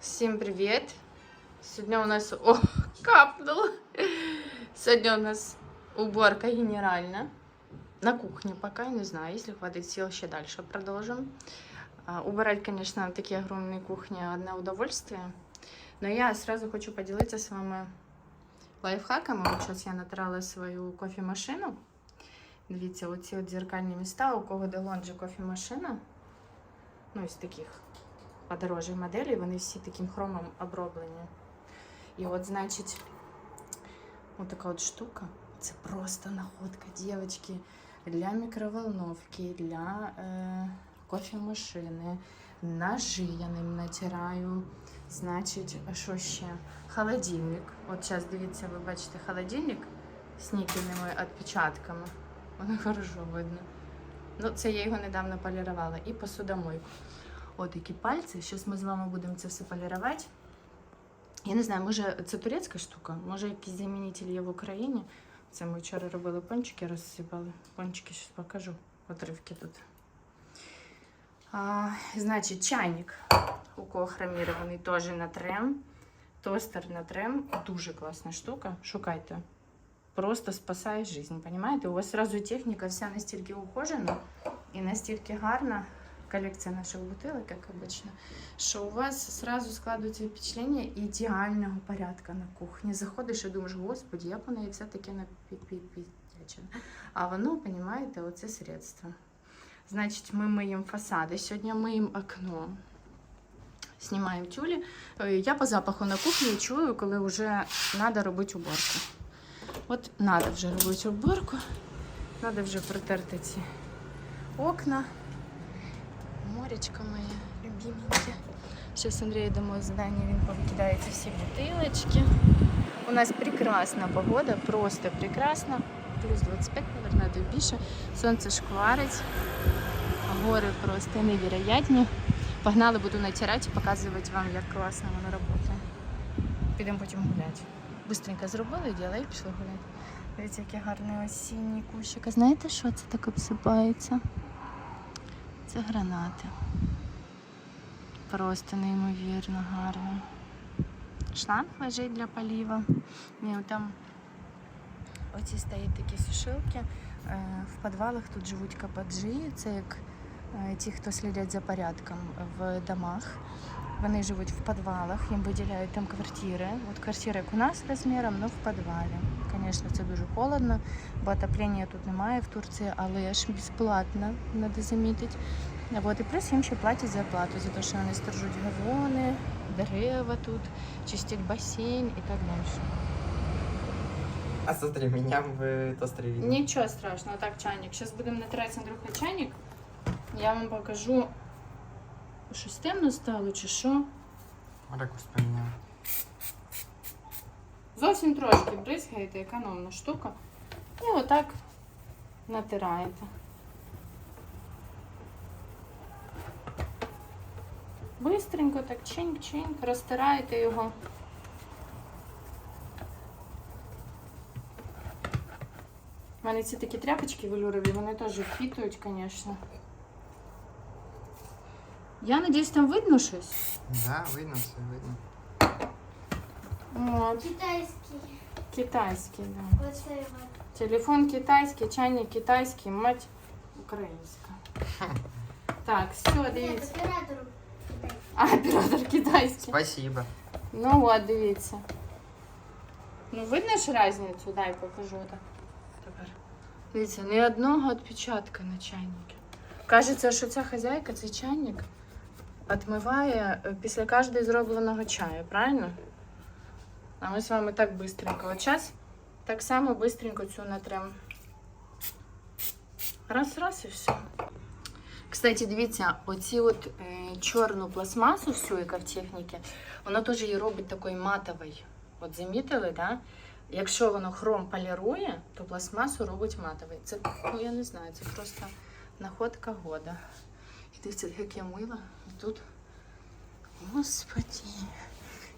Всем привет! Сегодня у нас... О, капнуло! Сегодня у нас уборка генеральна. На кухне пока, не знаю, если хватит сил, еще дальше продолжим. Убирать, конечно, такие огромные кухни одно удовольствие. Но я сразу хочу поделиться с вами лайфхаком. Вот сейчас я натирала свою кофемашину. Дивіться, оці от дзеркальні міста, у кого Делонджі кофемашина. Ну, із таких подорожчих моделей, вони всі таким хромом оброблені. І от, значить, от от штука. Це просто находка, дівчатки, для мікроволновки, для е, кофемашини. Ножи я ним натираю. Значить, а що ще? Холодильник. От зараз дивіться, ви бачите холодильник з нікельними відпечатками. Воно хорошо видно. Ну, це я його недавно полірувала. І посудомойку. От такі пальці. Зараз ми з вами будемо це все полірувати. Я не знаю, може це турецька штука, може якийсь замінитель є в Україні. Це ми вчора робили пончики, розсипали. Пончики зараз покажу. Отривки тут. А, значить, чайник. У кого хромірований теж на трем. Тостер на трем. Дуже класна штука. Шукайте. Просто спасає життя, понимаете? У вас сразу техніка вся настільки ухожена і настільки гарна. Колекція наших бутилок, як обычно, що у вас сразу складується впечатлення ідеального порядка на кухні. Заходиш і думаєш, господи, як вона і все таке напідпідячена. А воно, понимаєте, оце средство. Значить, ми миємо фасади. Сьогодні миємо окно. Знімаємо тюлі. Е, Я по запаху на кухні чую, коли вже треба робити уборку. От треба вже робити уборку. Треба вже протерти ці окна. Моречко моє любименьке. Сейчас Андрей домой задание, він повикидається всі бутилочки. У нас прекрасна погода, просто прекрасна. Плюс 25, наверное, навіть більше. Сонце шкварить. Гори просто невероятні. Погнали, буду натирати і показувати вам, як класно воно працює. Підемо потім гуляти. Быстренько зробили діло і пішли гуляти. Дивіться, який гарний осінній кущик. А знаєте, що це так обсипається? Це гранати. Просто неймовірно гарно. Шланг лежить для паліва. Там оці стоять такі сушилки. Е, В підвалах тут живуть кападжі. Це як е, ті, хто слідять за порядком в домах. Вони живуть в підвалах, їм виділяють там квартири. От квартира як у нас розміром, але в підвалі. Звісно, це дуже холодно, бо отоплення тут немає в Турції, але ж безплатно, треба замітити. Вот, і плюс їм ще платять зарплату за те, що вони сторожуть гавони, дерева тут, чистять басейн і так далі. А смотри, меня в тостере видно. Нічого страшного, так, чайник. Зараз будемо натирати на другий чайник. Я вам покажу, щось темно стало чи що. Ракурс поменял. Зовсім трошки бризгаєте, економна штука. І отак натираєте. Бистренько так чинк-чинк, розтираєте його. У мене ці такі тряпочки велюрові, вони теж впітують, звісно. Я надіюсь, там видно щось. Да, видно все, видно. От, Китайський. китайський, да. Оце його. Телефон китайський, чайник китайський, мать українська. Так, все, Ні, дивіться. оператор китайський. А, оператор китайський. Спасибо. Ну от, дивіться. Ну, видно ж різницю? Дай покажу так. Тепер. Дивіться, ні одного відпечатка на чайнику. Кажеться, що ця хазяйка, цей чайник, відмиває е, після кожного зробленого чаю, правильно? А ми з вами так бистренько. От зараз так само бистренько цю натрем. Раз, раз і все. Кстати, дивіться, оці от е, чорну пластмасу, всю, яка в техніці, воно теж її робить такою матовою. От замітили, да? Якщо воно хром полірує, то пластмасу робить матовою. Це, ну я не знаю, це просто находка года. І дивіться, як я мила. І тут, господи.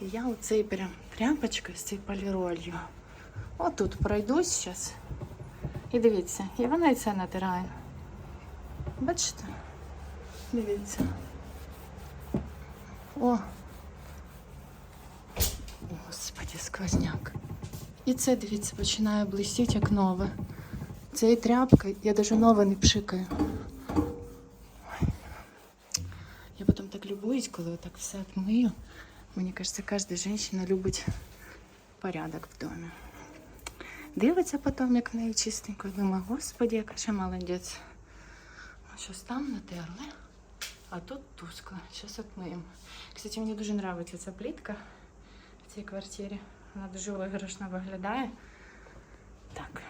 І я оцей прям тряпочкою з цією поліролью. Отут пройдусь зараз. І дивіться, і вона і це натирає. Бачите? Дивіться. О, сквозняк. І це, дивіться, починає блистіти як нове. І тряпка, я навіть нове не пшикаю. Ой. Я любуюсь, коли отак все отмию. Мені кажеться, кожна жінка любить порядок в домі. Дивиться потім, як в неї чистенько. Думаю, господи, яка ще молодець. Щось там натерли, а тут тускло. Зараз отмиємо. Кстати, мені дуже подобається ця плітка в цій квартирі. Вона дуже виграшно виглядає. Так.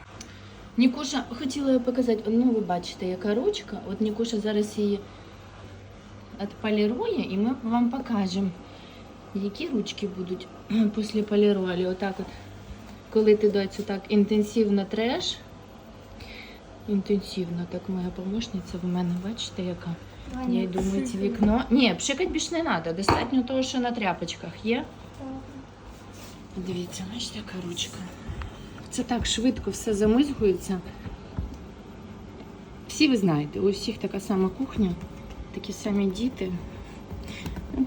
Нікуша, хотіла показати, ну ви бачите, яка ручка. От Нікуша зараз її відполірує, і ми вам покажемо, які ручки будуть після поліролі. Отак от, коли ти доцю так інтенсивно треш. Інтенсивно, так моя помощниця в мене, бачите, яка. Я йду мити вікно. Ні, пшикати більше не треба. Достатньо того, що на тряпочках є. Дивіться, бачите, яка ручка. Це так швидко все замизгується. Всі ви знаєте, у всіх така сама кухня, такі самі діти.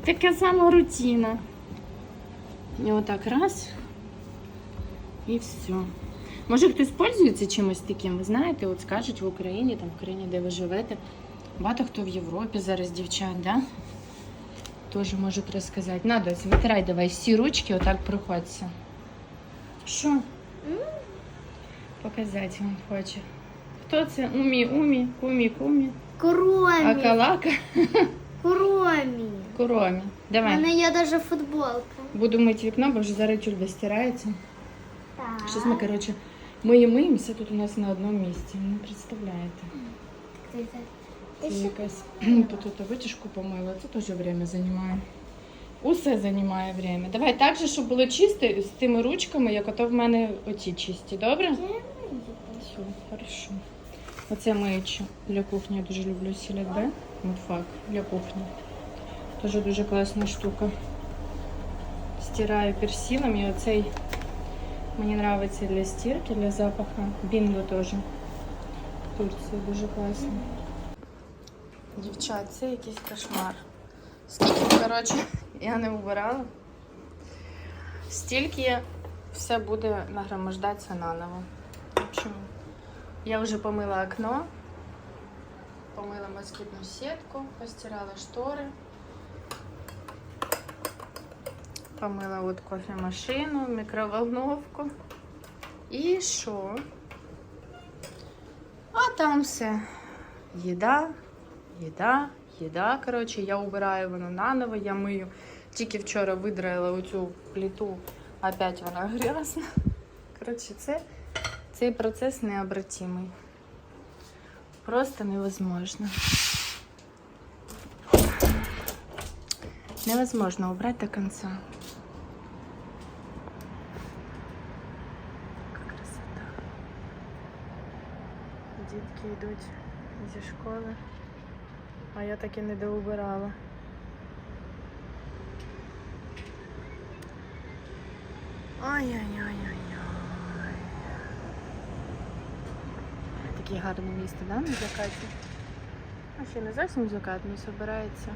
Така сама рутина. І отак раз. І все. Може хтось пользується чимось таким, ви знаєте, от скажуть в Україні, там в країні, де ви живете. Багато хто в Європі зараз дівчат, да? Теж можуть розказати. Надо, витирай давай всі ручки, отак проходься. Що? Показати вам хоче. Хто це? Умі, умі, кумі, кумі. Кромі. Акалака, Кромі. куромі. У Давай. мене є навіть футболка. Буду мити вікно, бо вже зараз тюльба стирається. Так. Щось ми, коротше, ми і миємося тут у нас на одному місці. Ви Не представляєте. Ти це- якась тут тут витяжку помила, це теж время займає. Усе займає время. Давай так же, щоб було чисто з тими ручками, як ото в мене оці чисті, добре? Все, хорошо. Оце миюче для кухні. Я дуже люблю Б. Мудфак для кухні. Теж дуже класна штука. Стираю персилом і оцей мені подобається для стірки, для запаху. Бінго теж. В Турції дуже класно. Дівчат, це якийсь кошмар. Скільки, коротше, я не вбирала. Стільки все буде нагромождатися наново. Общем, я вже помила окно, помила москітну сітку, постирала штори, помила от кофемашину, мікроволновку. І що? А там все. Їда, їда, їда. Коротше, я убираю воно наново, я мию. Тільки вчора видраїла оцю плиту, опять вона грязна. Коротше, це, цей процес необратимий. Просто невозможно. Невозможно убрать до конца. Красота. Дітки йдуть зі школи, а я так і не доубирала. Ой-ой-ой-ой-ой. Таке гарне місто, да, на закаті? А ще не зовсім закат, але збирається.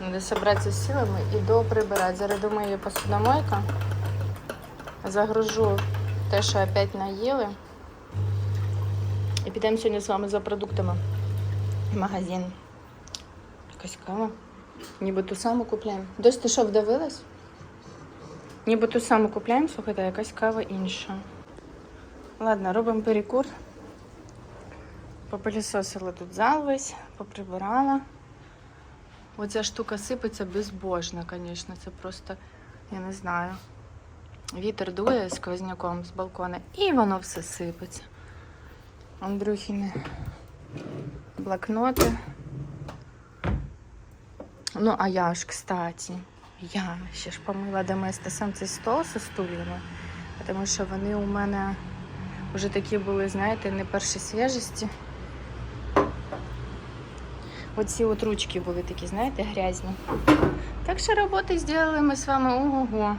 Надо собраться з силами і доприбирати. Зараз думаю, є посудомойка. Загружу те, що опять наїли. І підемо сьогодні з вами за продуктами в магазин. Якась кава. Ніби ту саму купляємо. Дось ти що вдавилась? Ніби ту саму купляємо, слухайте, якась кава інша. Ладно, робимо перекур. Попилісосила тут зал весь, поприбирала. Оця штука сипеться безбожно, звісно. Це просто, я не знаю. Вітер дує сквозняком з балкона і воно все сипеться. Андрюхіни блокноти. Ну, а я ж, кстати, я ще ж помила доместосом цей стол зі стульями, тому що вони у мене вже такі були, знаєте, не перші свіжості. Оці от ручки були такі, знаєте, грязні. Так що роботи зробили ми з вами ого-го.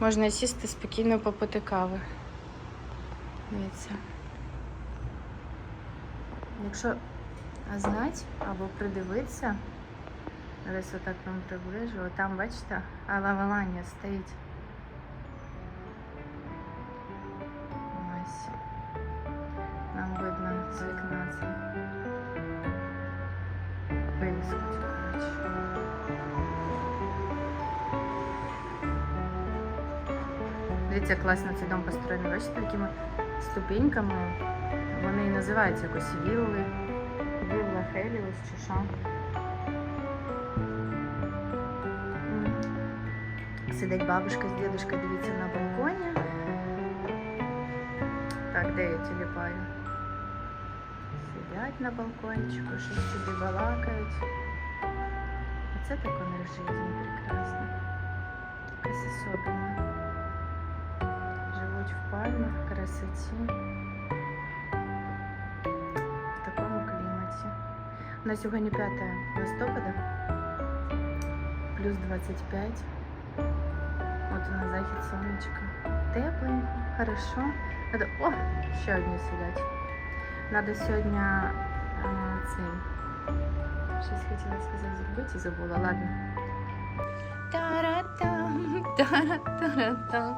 Можна сісти спокійно попити кави. Дивіться. Якщо знати або придивитися, Зараз отак вам приближу. Там, бачите, Алавалання стоїть. Дивіться, як класно цей дом построєний. Бачите, такими ступеньками. Вони і називаються якось вілли. Вілла Хеліус чи що. Сидить бабушка з дідушкою, дивіться на балконі. Так, де я тіліпаю? Сидять на балкончику, щось собі балакають. Оце так у них жизнь прекрасна. Якась особенна. Живуть в пальмах, в красоті. В такому кліматі. У нас сьогодні 5 листопада, плюс 25. От у нас захід сонечка. Тепленько, хорошо. Надо... О, ще одні сидять. Надо сьогодні а, цей. Щось хотіла сказати зробити і забула. Ладно. Та-ра-там, та-ра-та-ра-там.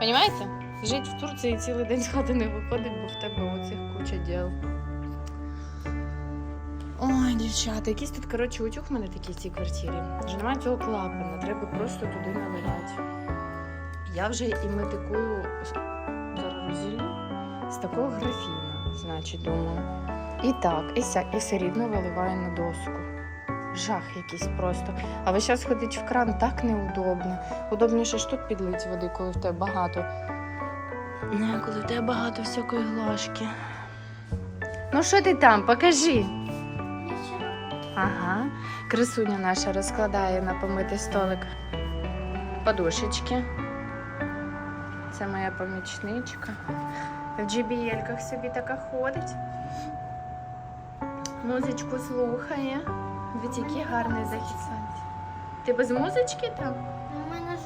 Понимаете? Жити в Турції цілий день з хати не виходить, бо в тебе оцих куча діл. Ой, дівчата, якийсь тут, коротше, утюг в мене такий в цій квартирі. Вже немає цього клапана, треба просто туди наливати. Я вже імітикую зараз зілля з такого графіна, значить, думаю. І так, і ся, і все рідно виливаю на доску. Жах якийсь просто. А ви зараз ходить в кран так неудобно. Удобніше ж тут підлить води, коли в тебе багато. Не, коли в тебе багато всякої глажки. Ну що ти там? Покажи. Ага. Красуня наша розкладає на помитий столик подушечки. Це моя помічничка. В JBL-ках собі така ходить. Музичку слухає. Дивіться, який гарний захід сонця. Ти без музички там? У мене ж.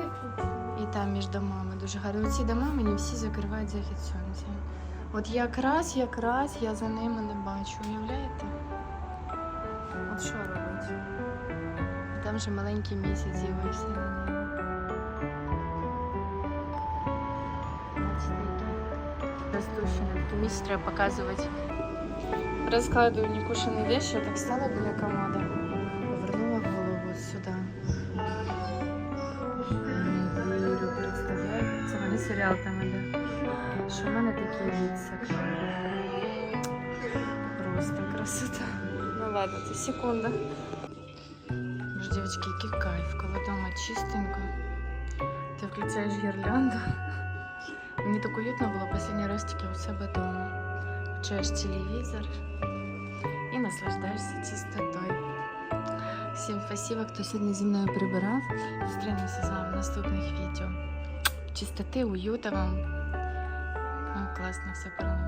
І там між домами дуже гарно. Ці дома мені всі закривають захід сонця. От якраз, якраз я за ними не бачу. Уявляєте? От що робить? Там же маленький місяць з'явився на місць треба показувати. Розкладую Нікушини вещи, так стала біля комода. В мене такий. Просто красота. Ну ладно, це секунда. Боже, девочки, який кайф, коли вдома чистенько. Ти включаєш гірлянду. Мені так уютно було останній раз тільки у себе вдома. Включаєш телевізор і наслаждаєшся чистотою. Всім спасибо, хто сьогодні зі мною прибирав. Зустрінемося з вами в наступних відео. Чистоти, уюта вам. Класно все. Пока-пока.